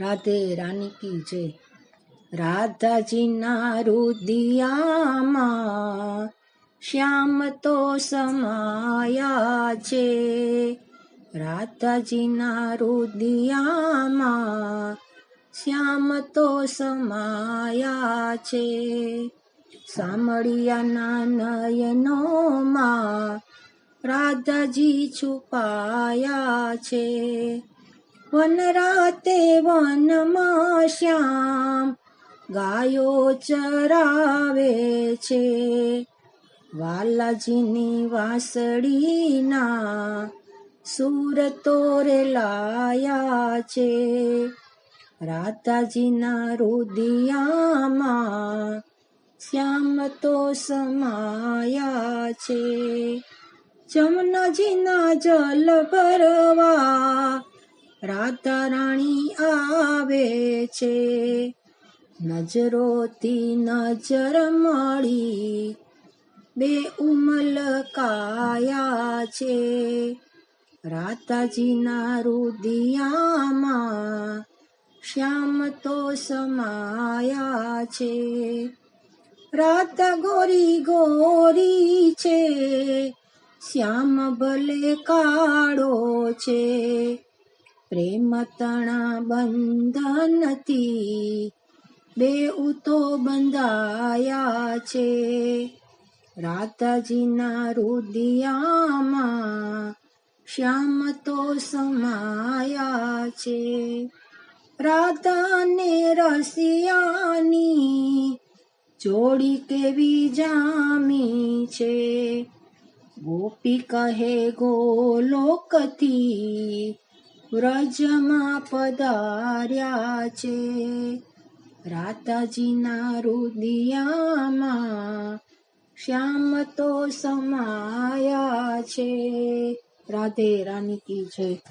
રાધે રાની કી જય. રાધાજીના રુદિયામાં શ્યામ તો સમાયા છે. રાધાજીના રુદિયામાં શ્યામ તો સમાયા છે. સામળિયાના નયનોમાં રાધાજી છુપાયા છે. વન રાતે વનમાં શ્યામ ગાયો ચરાવે છે. વાલાજીની વાસળીના સુર તોરે લાયા છે. રાધાજીના રુદિયામાં શ્યામ તો સમાયા છે. જમનાજીના જલ ભરવા રાધા રાણી આવે છે. નજરોથી નજર મળી બે ઉમલકાયા છે. રાધાજીના રુદિયામાં શ્યામ તો સમાયા છે. રાધા ગોરી ગોરી છે. શ્યામ ભલે કાળો છે. પ્રેમ તણા બંધનથી બે ઉતો બંધાયા છે. રાધાજીના રુદિયામાં શ્યામ તો સમાયા છે. રાધાને રસિયાની જોડી કેવી જામી છે? ગોપી કહે ગોલોકથી વ્રજમાં પધાર્યા છે. રાધાજીના રુદિયામાં શ્યામ તો સમાયા છે. રાધે રાની કી જય.